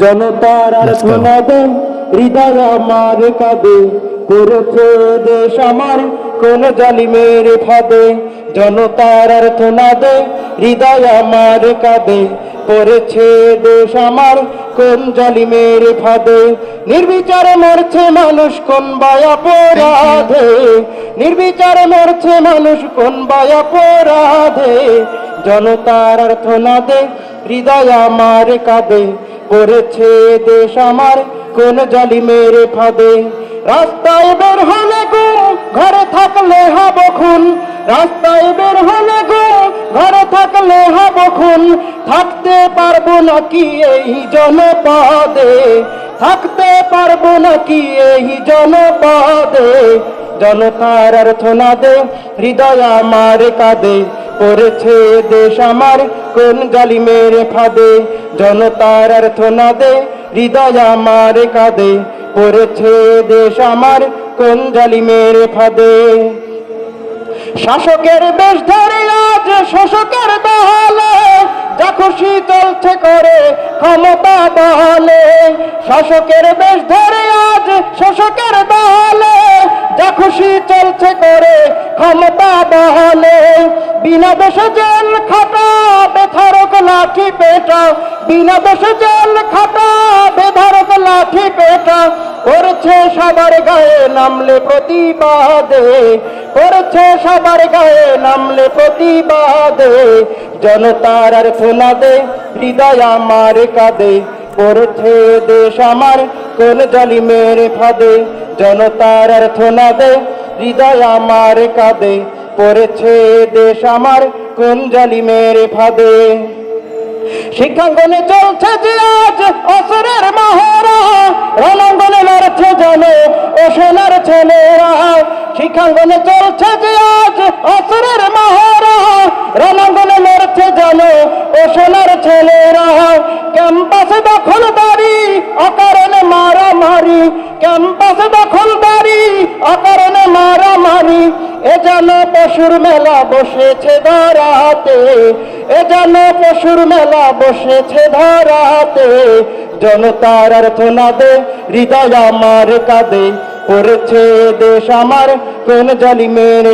জনতার আর Let's go. শোনাবে হৃদয় আমার কাঁদে করেছে দেশ আমার কোন জালিমের ফাঁদে। জনতার আর শোনাবে হৃদয় আমার কাঁদে করেছে দেশ আমার কোন জালিমের ফাঁদে। নির্বিচারে মরছে মানুষ কোন বায়া পরাধে নির্বিচারে মরছে মানুষ কোন বায়া পরাধে জনতার অর্থ না দে হৃদয় আমার কাঁদে করেছে দেশ আমার কোন জালিমের ফাঁদে। রাস্তায় বের হলে গো, ঘরে থাকলে হব খুন। রাস্তায় বের হলে গো, ঘরে থাকলে হব খুন। থাকতে পারব নাকি এই জনপদে? থাকতে পারব নাকি এই জনপদে? জনতার অর্থ না দে হৃদয় আমার কাঁদে। পড়েছে দেশ আমার কোন জালিমের ফাঁদে, জনতার অর্থ না দে, হৃদয় আমার কাঁদে পড়েছে দেশ আমার কোন জালিমের ফাঁদে। শাসকের বেশ ধরে আজ শোষকের দহলে যা খুশি চলছে করে, ক্ষমতা বহলে। শাসকের বেশ ধরে আজ শোষকের দহলে যা খুশি চলছে করে, ক্ষমতা বহলে। বিনা দোষে জেল বেধারক লাঠি পেটা, বিনা দোষে জেল খাটা বেধারক লাঠি পেটা। করছে সবার গায়ে নামলে প্রতিবাদে, করছে সবার গায়ে নামলে প্রতিবাদে। জনতার আর দে হৃদয় আমার কাঁদে। পড়েছে দেশ আমার কোন জলি জালিমের ফাঁদে। জনতার আর দে হৃদয় আমার কাঁদে। পড়েছে দেশ আমার কোন জালিমের ফাঁদে। শিক্ষাঙ্গনে চলছে আজ অসরের মহড়া রণাঙ্গনে লড়ছে জানো ও সোনার ছেলেরা। শিক্ষাঙ্গনে চলছে যে আজ অসরের মহড়া রণাঙ্গনে লড়ছে জানো ও সোনার ছেলেরা। ক্যাম্পাসে দখলদারি অকারণে মারামারি। ক্যাম্পাসে দখলদারি অকারণে মারামারি এ যেন পশুর মেলা বসেছে ধরাতে, এ যেন পশুর মেলা বসেছে ধরাতে, জনতার অর্থ না দে, হৃদয় আমার কাঁদে পড়েছে দেশ আমার, কোন জালিমের